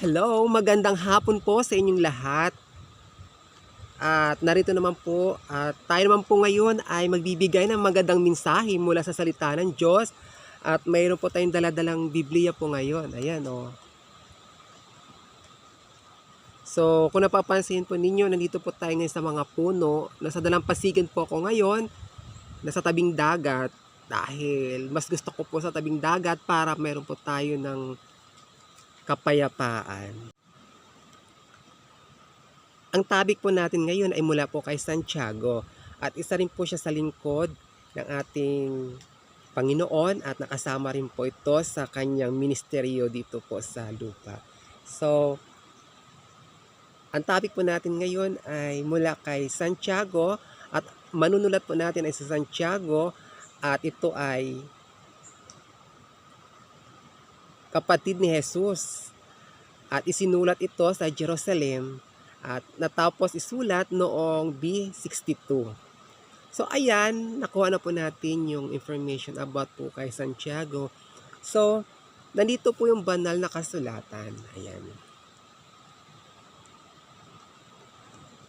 Hello, magandang hapon po sa inyong lahat. At narito naman po, at tayo naman po ngayon ay magbibigay ng magandang mensahe mula sa salita ng Diyos. At mayroon po tayong daladalang Biblia po ngayon. Ayan. Oh. So, kung napapansin po ninyo, nandito po tayo ngayon sa mga puno. Nasa dalampasigan po ako ngayon. Nasa tabing dagat. Dahil mas gusto ko po sa tabing dagat para mayroon po tayo ng kapayapaan. Ang topic po natin ngayon ay mula po kay Santiago at isa rin po siya sa lingkod ng ating Panginoon at nakasama rin po ito sa kanyang ministeryo dito po sa lupa. So, ang topic po natin ngayon ay mula kay Santiago at manunulat po natin ay sa Santiago at ito ay kapatid ni Jesus. At isinulat ito sa Jerusalem at natapos isulat noong B62. So ayan, nakuha na po natin yung information about po kay Santiago. So, nandito po yung banal na kasulatan. Ayan.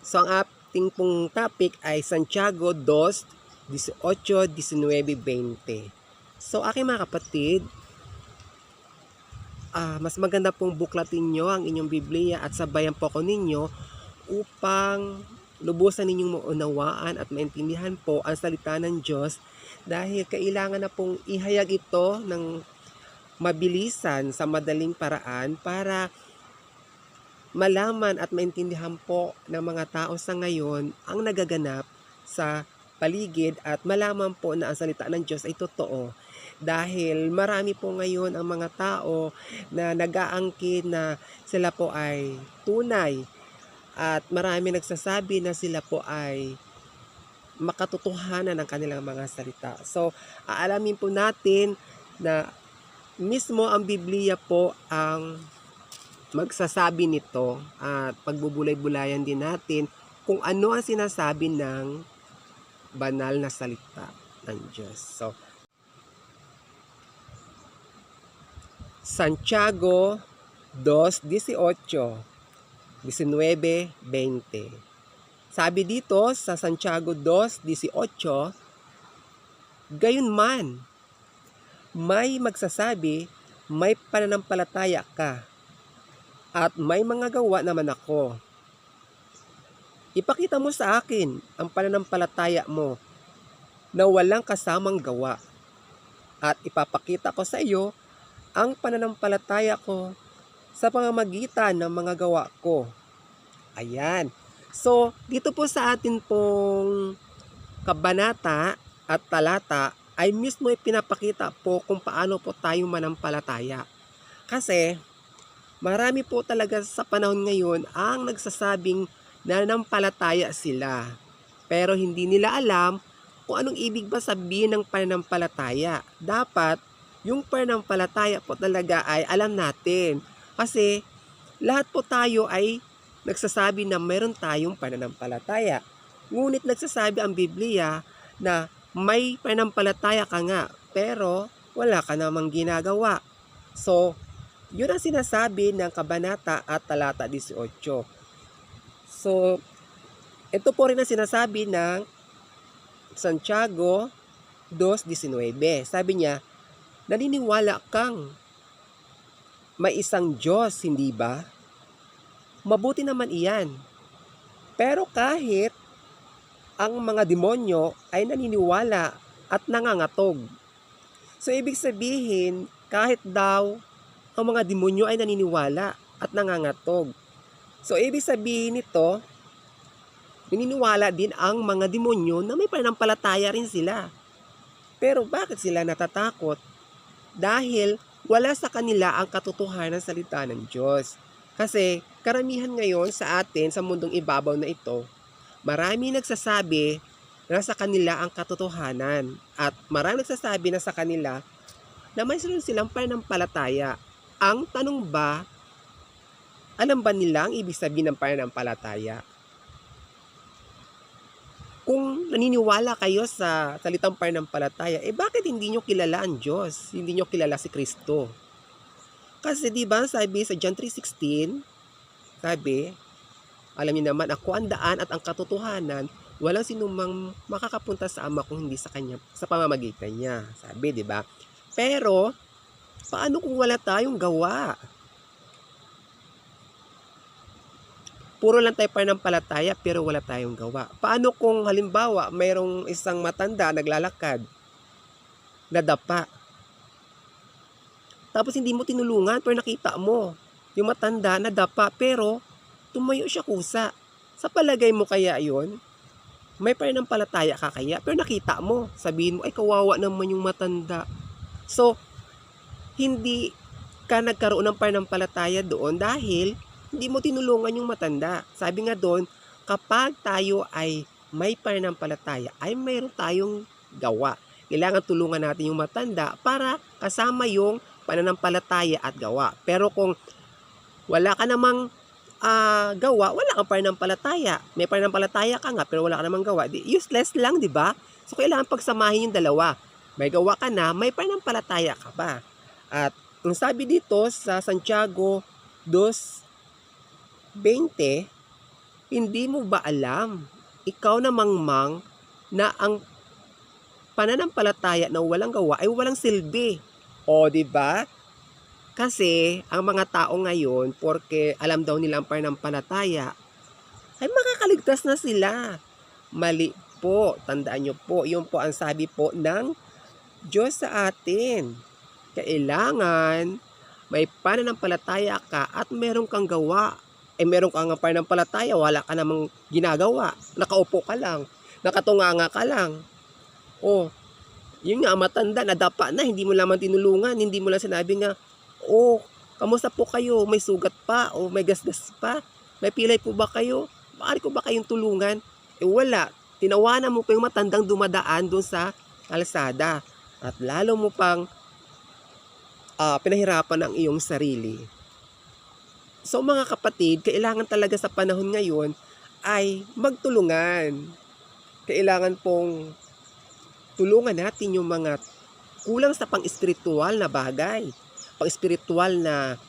So ang ating pong topic ay Santiago 2, 18, 19, 20. So aking mga kapatid, ah, mas maganda pong buklatin nyo ang inyong Biblia at sabayan po ko ninyo upang lubusan ninyong maunawaan at maintindihan po ang salita ng Diyos dahil kailangan na pong ihayag ito ng mabilisan sa madaling paraan para malaman at maintindihan po ng mga tao sa ngayon ang nagaganap sa paligid at malaman po na ang salita ng Diyos ay totoo. Dahil marami po ngayon ang mga tao na nag-aangkin na sila po ay tunay at marami nagsasabi na sila po ay makatotohanan ng kanilang mga salita. So, aalamin po natin na mismo ang Biblia po ang magsasabi nito at pagbubulay-bulayan din natin kung ano ang sinasabi ng banal na salita ng Diyos. So, Santiago 2.18 19.20 Sabi dito sa Santiago 2.18 Gayon man, may magsasabi, may pananampalataya ka, at may mga gawa naman ako. Ipakita mo sa akin ang pananampalataya mo na walang kasamang gawa, at ipapakita ko sa iyo ang pananampalataya ko sa pamamagitan ng mga gawa ko. Ayan. So, dito po sa atin pong kabanata at talata ay mismo ipinapakita po kung paano po tayo manampalataya. Kasi, marami po talaga sa panahon ngayon ang nagsasabing nananampalataya sila. Pero hindi nila alam kung anong ibig ba sabihin ng pananampalataya. Dapat, yung pananampalataya po talaga ay alam natin. Kasi, lahat po tayo ay nagsasabi na meron tayong pananampalataya. Ngunit nagsasabi ang Biblia na may pananampalataya ka nga, pero wala ka namang ginagawa. So, yun ang sinasabi ng Kabanata at Talata 18. So, ito po rin ang sinasabi ng Santiago 2.19. Sabi niya, naniniwala kang may isang Diyos, hindi ba? Mabuti naman iyan. Pero kahit ang mga demonyo ay naniniwala at nangangatog. So ibig sabihin, kahit daw ang mga demonyo ay naniniwala at nangangatog. So ibig sabihin nito, naniniwala din ang mga demonyo na may pananampalataya rin sila. Pero bakit sila natatakot? Dahil wala sa kanila ang katotohanan ng salita ng Diyos. Kasi karamihan ngayon sa atin sa mundong ibabaw na ito, marami nagsasabi na sa kanila ang katotohanan at marami nagsasabi na sa kanila na may silang pananampalataya. Ang tanong ba, alam ba nila ang ibig sabihin ng pananampalataya? Kung naniniwala kayo sa salitang pananampalataya, eh bakit hindi nyo kilala ang Diyos? Hindi nyo kilala si Kristo? Kasi di ba sabi sa John 3.16, sabi, alam niyo naman, ako ang daan at ang katotohanan, walang sinumang makakapunta sa ama kung hindi sa kanya, sa pamamagitan niya. Sabi, di ba? Pero, paano kung wala tayong gawa? Puro lang tayo pananampalataya pero wala tayong gawa. Paano kung halimbawa mayroong isang matanda naglalakad, nadapa, tapos hindi mo tinulungan pero nakita mo yung matanda nadapa pero tumayo siya kusa. Sa palagay mo kaya yon may pananampalataya ka kaya pero nakita mo. Sabihin mo, ay kawawa naman yung matanda. So, hindi ka nagkaroon ng pananampalataya doon dahil hindi mo tinulungan yung matanda. Sabi nga doon, kapag tayo ay may pananampalataya, ay mayroon tayong gawa. Kailangan tulungan natin yung matanda para kasama yung pananampalataya at gawa. Pero kung wala ka namang ah, gawa, wala kang pananampalataya. May pananampalataya ka nga, pero wala ka namang gawa. Useless lang, di ba? So, kailangan pagsamahin yung dalawa. May gawa ka na, may pananampalataya ka ba? At ang sabi dito sa Santiago 2.20, hindi mo ba alam, ikaw na mangmang, na ang pananampalataya na walang gawa ay walang silbi. O, di ba? Kasi ang mga tao ngayon, porque alam daw nila ang pananampalataya, ay makakaligtas na sila. Mali po, tandaan nyo po, yun po ang sabi po ng Diyos sa atin. Kailangan may pananampalataya ka at meron kang gawa. Eh meron kang pananampalataya, wala ka namang ginagawa. Nakaupo ka lang, nakatunganga ka lang. O, yun nga, matanda, nadapa na, hindi mo lamang tinulungan, hindi mo lang sinabi nga, oh, kamusta po kayo? May sugat pa o may gasgas pa? May pilay po ba kayo? Maaari ko ba kayong tulungan? Eh wala. Tinawanan mo pa yung matandang dumadaan doon sa kalsada. At lalo mo pang ah, pinahirapan ang iyong sarili. So mga kapatid, kailangan talaga sa panahon ngayon ay magtulungan. Kailangan pong tulungan natin yung mga kulang sa pang-espiritual na bagay pang-espiritual na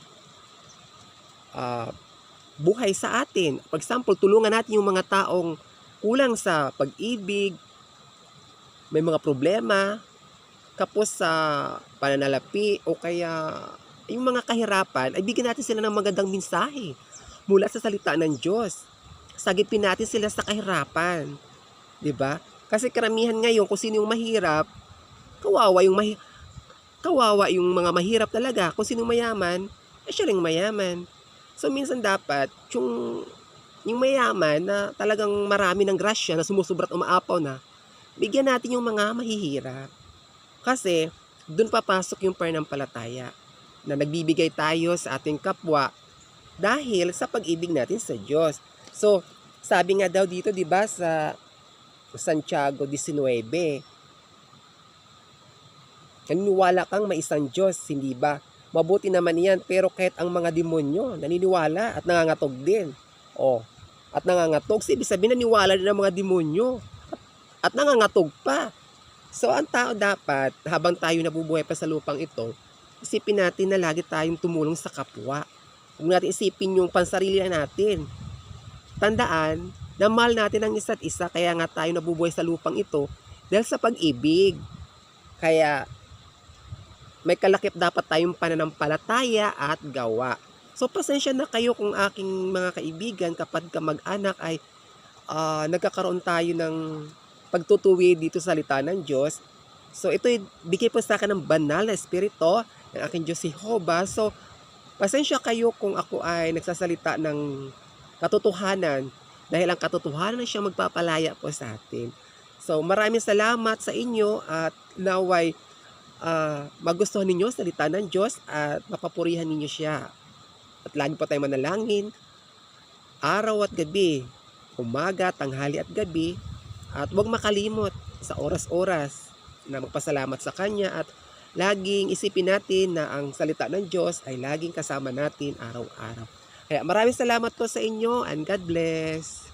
ah, buhay sa atin. For example, tulungan natin yung mga taong kulang sa pag-ibig, may mga problema, kapos sa pananalapi o kaya yung mga kahirapan, ay bigyan natin sila ng magandang mensahe mula sa salita ng Diyos. Sagipin natin sila sa kahirapan. 'Di ba? Kasi karamihan ngayon kung sino yung mahirap, kawawa yung mahi kawawa yung mga mahirap talaga. Kung sino mayaman, eh siya rin mayaman. So minsan dapat yung yung mayaman na talagang marami ng grasya na sumusubrat o maapaw na, bigyan natin yung mga mahihirap. Kasi doon papasok yung pananampalataya na nagbibigay tayo sa ating kapwa dahil sa pag-ibig natin sa Diyos. So, sabi nga daw dito, 'di ba, sa Santiago 19, naniniwala kang may isang Diyos, hindi ba? Mabuti naman yan, pero kahit ang mga demonyo, naniniwala at nangangatog din. O, at nangangatog, so ibig sabihin naniwala din ang mga demonyo. At nangangatog pa. So, ang tao dapat, habang tayo nabubuhay pa sa lupang ito, isipin natin na lagi tayong tumulong sa kapwa. Huwag natin isipin yung pansarili natin. Tandaan, na mahal natin ang isa't isa, kaya nga tayo nabubuhay sa lupang ito dahil sa pag-ibig. Kaya, may kalakip dapat tayong pananampalataya at gawa. So, pasensya na kayo kung aking mga kaibigan kapag ka mag-anak ay ah, nagkakaroon tayo ng pagtutuwi dito sa salita ng Diyos. So, ito bigay po sa akin ng banal na espiritu ng aking Diyos Jehovah. So, pasensya kayo kung ako ay nagsasalita ng katotohanan dahil ang katotohanan siya magpapalaya po sa atin. So, maraming salamat sa inyo at naway ah, magustuhan ninyo salita ng Diyos at mapapurihan ninyo siya. At lagi po tayong manalangin, araw at gabi, umaga, tanghali at gabi, at huwag makalimot sa oras-oras na magpasalamat sa Kanya at laging isipin natin na ang salita ng Diyos ay laging kasama natin araw-araw. Kaya maraming salamat po sa inyo and God bless.